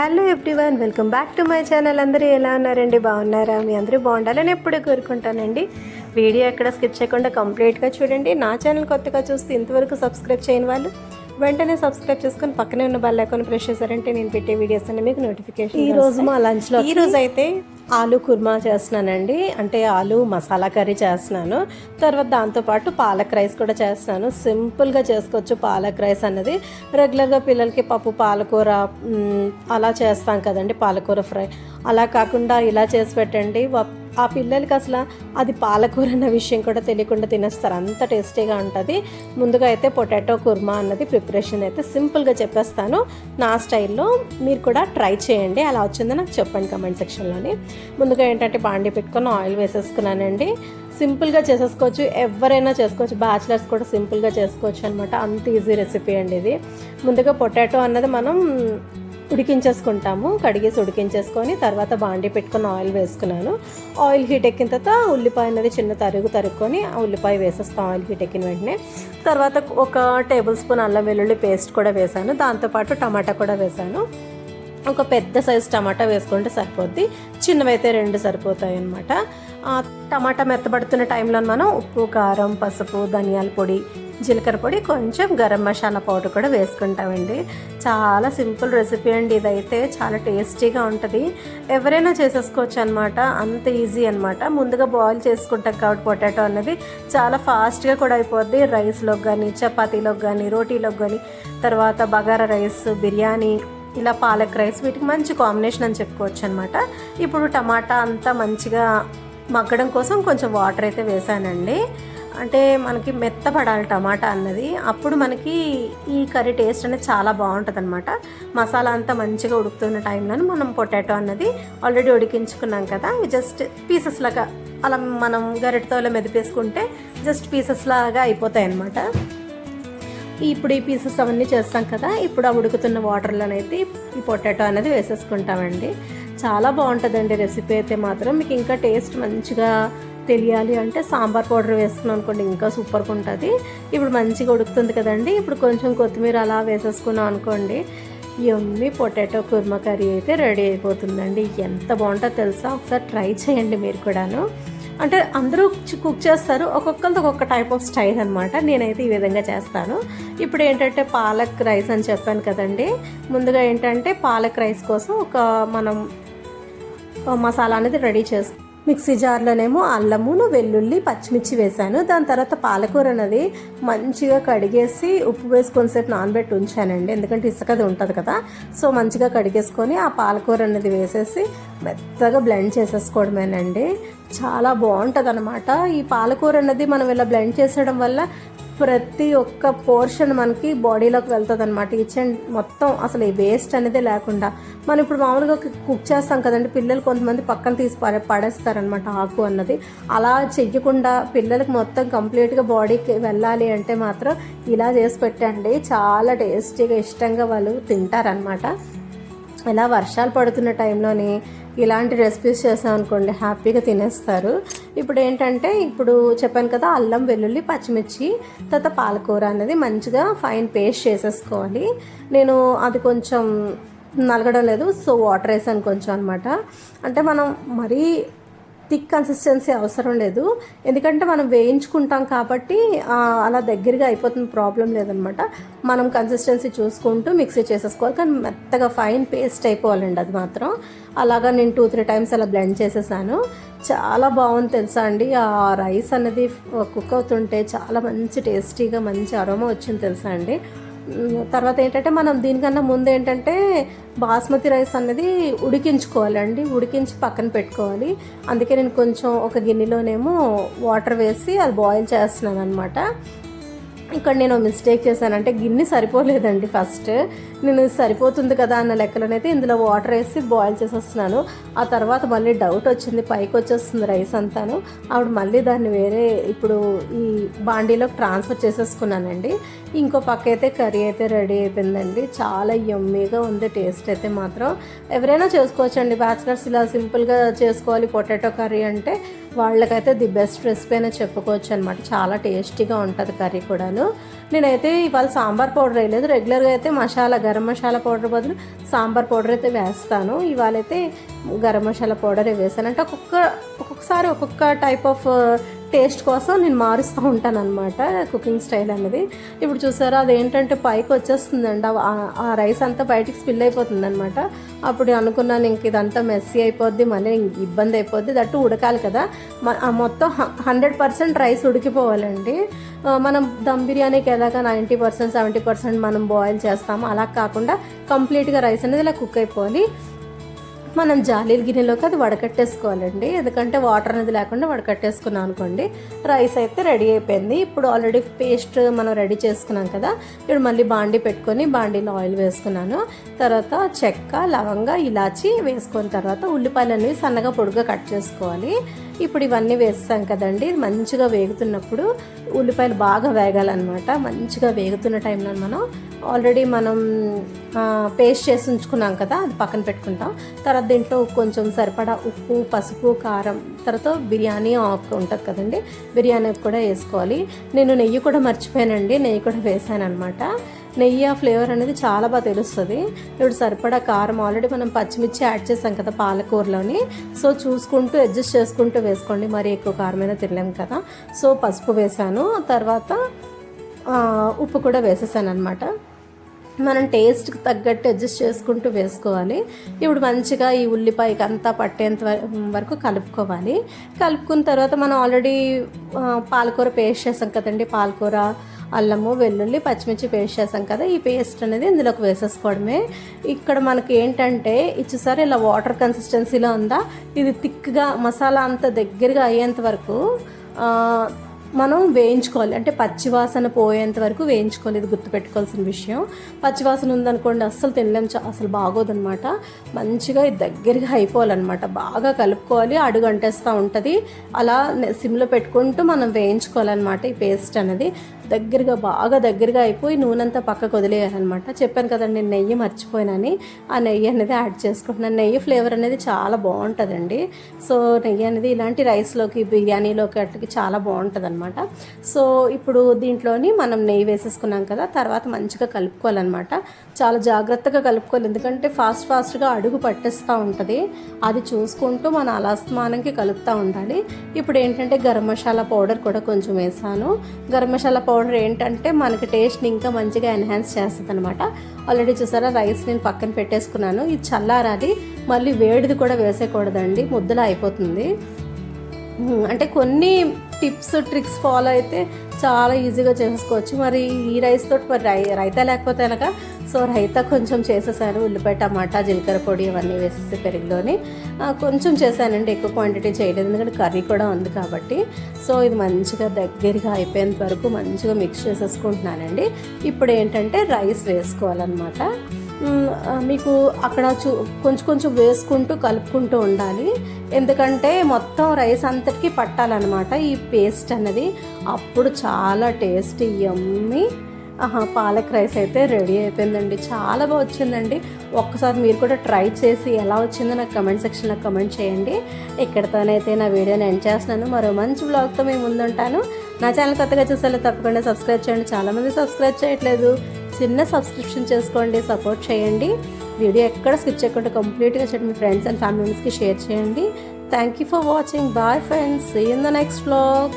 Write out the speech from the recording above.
Hello everyone welcome back to my channel. అందరూ ఎలా ఉన్నారండి? బాగున్నారా? మీ అందరూ బాగుండాలని ఎప్పుడూ కోరుకుంటానండి. వీడియో ఎక్కడ స్కిప్ చేయకుండా కంప్లీట్గా చూడండి. నా ఛానల్ కొత్తగా చూస్తే ఇంతవరకు సబ్స్క్రైబ్ చేయని వాళ్ళు వెంటనే సబ్స్క్రైబ్ చేసుకొని పక్కనే ఉన్న బెల్ ఐకాన్ ప్రెస్ చేశారంటే నేను పెట్టే వీడియోస్ అన్ని మీకు నోటిఫికేషన్ ఈ రోజు మా లంచ్లో ఈ రోజు అయితే ఆలు కుర్మా చేస్తున్నానండి. అంటే ఆలు మసాలా కర్రీ చేస్తున్నాను. తర్వాత దాంతోపాటు పాలక్ రైస్ కూడా చేస్తున్నాను. సింపుల్గా చేసుకోవచ్చు పాలక్ రైస్ అన్నది. రెగ్యులర్గా పిల్లలకి పప్పు పాలకూర అలా చేస్తాం కదండి పాలకూర ఫ్రై. అలా కాకుండా ఇలా చేసి పెట్టండి. ఆ పిల్లలకి అసలు అది పాలకూర అన్న విషయం కూడా తెలియకుండా తినేస్తారు. అంత టేస్టీగా ఉంటుంది. ముందుగా అయితే పొటాటో కుర్మా అన్నది ప్రిపరేషన్ అయితే సింపుల్గా చెప్పేస్తాను. నా స్టైల్లో మీరు కూడా ట్రై చేయండి. అలా వచ్చిందో నాకు చెప్పండి కమెంట్ సెక్షన్లోని. ముందుగా ఏంటంటే బాండి పెట్టుకొని ఆయిల్ వేసేసుకున్నానండి. సింపుల్గా చేసేసుకోవచ్చు. ఎవరైనా చేసుకోవచ్చు. బ్యాచిలర్స్ కూడా సింపుల్గా చేసుకోవచ్చు అనమాట అంత ఈజీ రెసిపీ అండి ఇది. ముందుగా పొటాటో అన్నది మనం ఉడికించేసుకుంటాము. కడిగేసి ఉడికించేసుకొని తర్వాత బాండి పెట్టుకొని ఆయిల్ వేసుకున్నాను. ఆయిల్ హీట్ ఎక్కిన తర్వాత ఉల్లిపాయ అనేది చిన్న తరుగు తరుక్కొని ఆ ఉల్లిపాయ వేసేస్తాం ఆయిల్ హీట్ ఎక్కిన వెంటనే. తర్వాత ఒక టేబుల్ స్పూన్ అల్లం వెల్లుల్లి పేస్ట్ కూడా వేసాను. దాంతోపాటు టమాటా కూడా వేసాను. ఒక పెద్ద సైజ్ టమాటా వేసుకుంటే సరిపోద్ది. చిన్నవైతే రెండు సరిపోతాయి అన్నమాట టమాటా మెత్తబడుతున్న టైంలో మనం ఉప్పు కారం పసుపు ధనియాల పొడి జీలకర్ర పొడి కొంచెం గరం మసాలా పౌడర్ కూడా వేసుకుంటామండి. చాలా సింపుల్ రెసిపీ అండి ఇదైతే. చాలా టేస్టీగా ఉంటుంది. ఎవరైనా చేసేసుకోవచ్చు అనమాట అంత ఈజీ అనమాట ముందుగా బాయిల్ చేసుకుంటాం కాబట్టి పొటాటో అనేది చాలా ఫాస్ట్గా కూడా అయిపోద్ది. రైస్లోకి కానీ చపాతీలోకి కానీ రోటీలోకి కానీ తర్వాత బగారా రైస్ బిర్యానీ ఇలా పాలక్ రైస్ వీటికి మంచి కాంబినేషన్ అని చెప్పుకోవచ్చు అనమాట ఇప్పుడు టమాటా అంతా మంచిగా మగ్గడం కోసం కొంచెం వాటర్ అయితే వేసానండి. అంటే మనకి మెత్తపడాలి టమాటా అన్నది. అప్పుడు మనకి ఈ కర్రీ టేస్ట్ అనేది చాలా బాగుంటుంది అనమాట మసాలా అంతా మంచిగా ఉడుకుతున్న టైంలో మనం పొటాటో అన్నది ఆల్రెడీ ఉడికించుకున్నాం కదా. జస్ట్ పీసెస్ లాగా అలా మనం గరిటతో ఇలా మెదిపేసుకుంటే జస్ట్ పీసెస్ లాగా అయిపోతాయి అన్నమాట ఇప్పుడు ఈ పీసెస్ అవన్నీ చేస్తాం కదా ఇప్పుడు ఆ ఉడుకుతున్న వాటర్లోనైతే ఈ పొటాటో అనేది వేసేసుకుంటామండి. చాలా బాగుంటుందండి రెసిపీ అయితే మాత్రం. మీకు ఇంకా టేస్ట్ మంచిగా తెలియాలి అంటే సాంబార్ పౌడర్ వేసుకున్నాం అనుకోండి ఇంకా సూపర్గా ఉంటుంది. ఇప్పుడు మంచిగా ఉడుకుతుంది కదండి ఇప్పుడు కొంచెం కొత్తిమీర అలా వేసేసుకున్నాం అనుకోండి ఎమ్మి పొటాటో కుర్మా కర్రీ అయితే రెడీ అయిపోతుందండి. ఎంత బాగుంటుందో తెలుసా? ఒకసారి ట్రై చేయండి మీరు కూడాను. అంటే అందరూ కుక్ చేస్తారు. ఒక్కొక్కరిది ఒక్కొక్క టైప్ ఆఫ్ స్టైల్ అనమాట నేనైతే ఈ విధంగా చేస్తాను. ఇప్పుడు ఏంటంటే పాలక్ రైస్ అని చెప్పాను కదండి. ముందుగా ఏంటంటే పాలక్ రైస్ కోసం ఒక మనం మసాలా అనేది రెడీ చేస్తాం మిక్సీ జార్లోనేమో అల్లమును వెల్లుల్లి పచ్చిమిర్చి వేసాను దాని తర్వాత పాలకూర అనేది మంచిగా కడిగేసి ఉప్పు వేసి కొంతసేపు నానబెట్టి ఉంచానండి. ఎందుకంటే ఇసుకది ఉంటుంది కదా. సో మంచిగా కడిగేసుకొని ఆ పాలకూర అనేది వేసేసి మెత్తగా బ్లెండ్ చేసేసుకోవడమేనండి. చాలా బాగుంటుంది అనమాట ఈ పాలకూర అనేది మనం ఇలా బ్లెండ్ చేసేయడం వల్ల ప్రతి ఒక్క పోర్షన్ మనకి బాడీలోకి వెళ్తుంది అనమాట కిచెన్ మొత్తం అసలు ఈ వేస్ట్ అనేది లేకుండా. మనం ఇప్పుడు మామూలుగా కుక్ చేస్తాం కదండి పిల్లలు కొంతమంది పక్కన తీసి పడే పడేస్తారనమాట ఆకు అన్నది. అలా చెయ్యకుండా పిల్లలకి మొత్తం కంప్లీట్గా బాడీకి వెళ్ళాలి అంటే మాత్రం ఇలా చేసి పెట్టండి. చాలా టేస్టీగా ఇష్టంగా వాళ్ళు తింటారనమాట ఇలా వర్షాలు పడుతున్న టైంలోని ఇలాంటి రెసిపీస్ చేసాం అనుకోండి హ్యాపీగా తినేస్తారు. ఇప్పుడు ఏంటంటే ఇప్పుడు చెప్పాను కదా అల్లం వెల్లుల్లి పచ్చిమిర్చి తర్వాత పాలకూర అనేది మంచిగా ఫైన్ పేస్ట్ చేసేసుకోవాలి. నేను అది కొంచెం నలగడం లేదు సో వాటర్ వేసాను కొంచెం అనమాట అంటే మనం మరీ థిక్ కన్సిస్టెన్సీ అవసరం లేదు. ఎందుకంటే మనం వేయించుకుంటాం కాబట్టి అలా దగ్గరగా అయిపోతుంది ప్రాబ్లం లేదనమాట. మనం కన్సిస్టెన్సీ చూసుకుంటూ మిక్సీ చేసేసుకోవాలి. కానీ మెత్తగా ఫైన్ పేస్ట్ అయిపోవాలండి అది మాత్రం. అలాగా నేను టూ త్రీ టైమ్స్ అలా బ్లెండ్ చేసేసాను. చాలా బాగుంది తెలుసా అండి. ఆ రైస్ అనేది కుక్ అవుతుంటే చాలా మంచి టేస్టీగా మంచి అరోమా వచ్చింది తెలుసా అండి. తర్వాత ఏంటంటే మనం దీనికన్నా ముందు ఏంటంటే బాస్మతి రైస్ అనేది ఉడికించుకోవాలండి. ఉడికించి పక్కన పెట్టుకోవాలి. అందుకే నేను కొంచెం ఒక గిన్నెలోనేమో వాటర్ వేసి అది బాయిల్ చేస్తున్నాను అనమాట ఇక్కడ నేను మిస్టేక్ చేశాను. అంటే గిన్నె సరిపోలేదండి ఫస్ట్. నేను సరిపోతుంది కదా అన్న లెక్కలోనైతే ఇందులో వాటర్ వేసి బాయిల్ చేసేస్తున్నాను. ఆ తర్వాత మళ్ళీ డౌట్ వచ్చింది పైకి వచ్చేస్తుంది రైస్ అంతాను. అప్పుడు మళ్ళీ దాన్ని వేరే ఇప్పుడు ఈ బాండీలోకి ట్రాన్స్ఫర్ చేసేసుకున్నానండి. ఇంకో పక్క అయితే కర్రీ అయితే రెడీ అయిపోయిందండి. చాలా యమ్మీగా ఉంది టేస్ట్ అయితే మాత్రం. ఎవరైనా చేసుకోవచ్చండి బ్యాచిలర్స్ ఇలా సింపుల్గా చేసుకోవాలి పొటాటో కర్రీ అంటే వాళ్ళకైతే ది బెస్ట్ రెసిపీ అనే చెప్పుకోవచ్చు అనమాట చాలా టేస్టీగా ఉంటుంది కర్రీ కూడాను. నేనైతే ఇవాళ సాంబార్ పౌడర్ వేయలేదు రెగ్యులర్గా అయితే మసాలా గరం మసాలా పౌడర్ బదులు సాంబార్ పౌడర్ అయితే వేస్తాను. ఇవాళ అయితే గరం మసాలా పౌడరే వేసాను. అంటే ఒక్కొక్క ఒక్కొక్కసారి ఒక్కొక్క టైప్ ఆఫ్ టేస్ట్ కోసం నేను మారుస్తూ ఉంటాను అనమాట కుకింగ్ స్టైల్ అనేది. ఇప్పుడు చూసారా అదేంటంటే పైకి వచ్చేస్తుందండి. ఆ- ఆ రైస్ అంతా బయటికి స్పిల్ అయిపోతుంది అనమాట అప్పుడు అనుకున్నాను ఇంక ఇదంతా మెస్సీ అయిపోద్ది మళ్ళీ ఇబ్బంది అయిపోద్ది. దట్టు ఉడకాలి కదా. ఆ మొత్తం హండ్రెడ్ పర్సెంట్ రైస్ ఉడికిపోవాలండి. మనం దమ్ బిర్యానీకి ఎలాగా నైంటీ పర్సెంట్ సెవెంటీ పర్సెంట్ మనం బాయిల్ చేస్తాము. అలా కాకుండా కంప్లీట్గా రైస్ అనేది ఇలా కుక్ అయిపోవాలి. మనం జాలీల గిన్నెలోకి అది వడకట్టేసుకోవాలండి. ఎందుకంటే వాటర్ అనేది లేకుండా వడకట్టేసుకున్నాం అనుకోండి రైస్ అయితే రెడీ అయిపోయింది. ఇప్పుడు ఆల్రెడీ పేస్ట్ మనం రెడీ చేసుకున్నాం కదా ఇప్పుడు మళ్ళీ బాండి పెట్టుకొని బాండీలో ఆయిల్ వేసుకున్నాను. తర్వాత చెక్క లవంగ ఇలాచి వేసుకున్న తర్వాత ఉల్లిపాయలు అనేవి సన్నగా పొడుగా కట్ చేసుకోవాలి. ఇప్పుడు ఇవన్నీ వేస్తాం కదండి. మంచిగా వేగుతున్నప్పుడు ఉల్లిపాయలు బాగా వేగాలన్నమాట. మంచిగా వేగుతున్న టైంలో మనం ఆల్రెడీ మనం పేస్ట్ చేసి ఉంచుకున్నాం కదా అది పక్కన పెట్టుకుంటాం. తర్వాత దీంట్లో కొంచెం సరిపడా ఉప్పు పసుపు కారం తర్వాత బిర్యానీ ఆకు ఉంటుంది కదండి. బిర్యానీ కూడా వేసుకోవాలి. నేను నెయ్యి కూడా మర్చిపోయానండి. నెయ్యి కూడా వేసాను అనమాట నెయ్యి ఆ ఫ్లేవర్ అనేది చాలా బాగా తెలుస్తుంది. ఇప్పుడు సరిపడా కారం ఆల్రెడీ మనం పచ్చిమిర్చి యాడ్ చేసాం కదా పాలకూరలోని. సో చూసుకుంటూ అడ్జస్ట్ చేసుకుంటూ వేసుకోండి. మరి ఎక్కువ కారమైనా తినలేం కదా. సో పసుపు వేసాను. తర్వాత ఉప్పు కూడా వేసేసాను అనమాట మనం టేస్ట్కి తగ్గట్టు అడ్జస్ట్ చేసుకుంటూ వేసుకోవాలి. ఇప్పుడు మంచిగా ఈ ఉల్లిపాయకి అంతా పట్టేంత వరకు కలుపుకోవాలి. కలుపుకున్న తర్వాత మనం ఆల్రెడీ పాలకూర పేస్ట్ చేసాం కదండి. పాలకూర అల్లము వెల్లుల్లి పచ్చిమిర్చి పేస్ట్ చేసాం కదా ఈ పేస్ట్ అనేది ఇందులోకి వేసేసుకోవడమే. ఇక్కడ మనకి ఏంటంటే ఇచ్చేసారి ఇలా వాటర్ కన్సిస్టెన్సీలో ఉందా? ఇది థిక్గా మసాలా అంత దగ్గరగా అయ్యేంత వరకు మనం వేయించుకోవాలి. అంటే పచ్చివాసన పోయేంత వరకు వేయించుకోవాలి. ఇది గుర్తుపెట్టుకోవాల్సిన విషయం. పచ్చివాసన ఉందనుకోండి అస్సలు తినలేం. అసలు బాగోదనమాట. మంచిగా ఇది దగ్గరగా అయిపోవాలన్నమాట బాగా కలుపుకోవాలి. అడుగు అంటేస్తూ ఉంటుంది. అలా సిమ్లో పెట్టుకుంటూ మనం వేయించుకోవాలన్నమాట ఈ పేస్ట్ అనేది. దగ్గరగా బాగా దగ్గరగా అయిపోయి నూనె అంతా పక్కకు వదిలేయాలన్నమాట చెప్పాను కదండి నెయ్యి మర్చిపోయినని. ఆ నెయ్యి అనేది యాడ్ చేసుకుంటున్నాను నెయ్యి ఫ్లేవర్ అనేది చాలా బాగుంటుందండి. సో నెయ్యి అనేది ఇలాంటి రైస్లోకి బిర్యానీలోకి అట్లకి చాలా బాగుంటుంది అనమాట సో ఇప్పుడు దీంట్లోని మనం నెయ్యి వేసేసుకున్నాం కదా తర్వాత మంచిగా కలుపుకోవాలన్నమాట. చాలా జాగ్రత్తగా కలుపుకోవాలి. ఎందుకంటే ఫాస్ట్ ఫాస్ట్గా అడుగు పట్టేస్తూ ఉంటుంది. అది చూసుకుంటూ మన అలస్మానంకి కలుపుతూ ఉండాలి. ఇప్పుడు ఏంటంటే గరం మసాలా పౌడర్ కూడా కొంచెం వేసాను. గరం మసాలా పౌడర్ ఏంటంటే మనకి టేస్ట్ని ఇంకా మంచిగా ఎన్హాన్స్ చేస్తుంది అనమాట ఆల్రెడీ చూసారా రైస్ నేను పక్కన పెట్టేసుకున్నాను. ఇది చల్లారాలి. మళ్ళీ వేడిది కూడా వేసేయకూడదండి. ముద్దలా అయిపోతుంది. అంటే కొన్ని టిప్స్ ట్రిక్స్ ఫాలో అయితే చాలా ఈజీగా చేసుకోవచ్చు. మరి ఈ రైస్ తోటి మరి రై రైతా లేకపోతే ఎలాగా సో రైతా కొంచెం చేసేసాను. ఉల్లిపాయ టమాటా జీలకర్ర పొడి ఇవన్నీ వేసేసి పెరుగులోని కొంచెం చేశానండి. ఎక్కువ క్వాంటిటీ చేయలేదు. ఎందుకంటే కర్రీ కూడా ఉంది కాబట్టి. సో ఇది మంచిగా దగ్గరగా అయిపోయేంత వరకు మంచిగా మిక్స్ చేసేసుకుంటున్నానండి. ఇప్పుడు ఏంటంటే రైస్ వేసుకోవాలన్నమాట. మీకు అక్కడ చూ కొంచెం కొంచెం వేసుకుంటూ కలుపుకుంటూ ఉండాలి. ఎందుకంటే మొత్తం రైస్ అంతటికి పట్టాలన్నమాట ఈ పేస్ట్ అన్నది అప్పుడు చాలా టేస్టీ యమ్మీ. ఆహా పాలక్ రైస్ అయితే రెడీ అయిపోయిందండి. చాలా బాగా వచ్చిందండి. ఒక్కసారి మీరు కూడా ట్రై చేసి ఎలా వచ్చిందో నాకు కమెంట్ సెక్షన్లో కమెంట్ చేయండి. ఇక్కడితోనైతే నా వీడియోని ఎండ్ చేస్తున్నాను. మరో మంచి బ్లాగ్తో మేము ముందుంటాను. నా ఛానల్ కొత్తగా చూసేలా తప్పకుండా సబ్స్క్రైబ్ చేయండి. చాలామంది సబ్స్క్రైబ్ చేయట్లేదు. చిన్న సబ్స్క్రిప్షన్ చేసుకోండి సపోర్ట్ చేయండి. వీడియో ఎక్కడ స్కిప్ చేయకుండా కంప్లీట్గా చూడండి. మీ ఫ్రెండ్స్ అండ్ ఫ్యామిలీస్కి షేర్ చేయండి. Thank you for watching bye friends in the next blog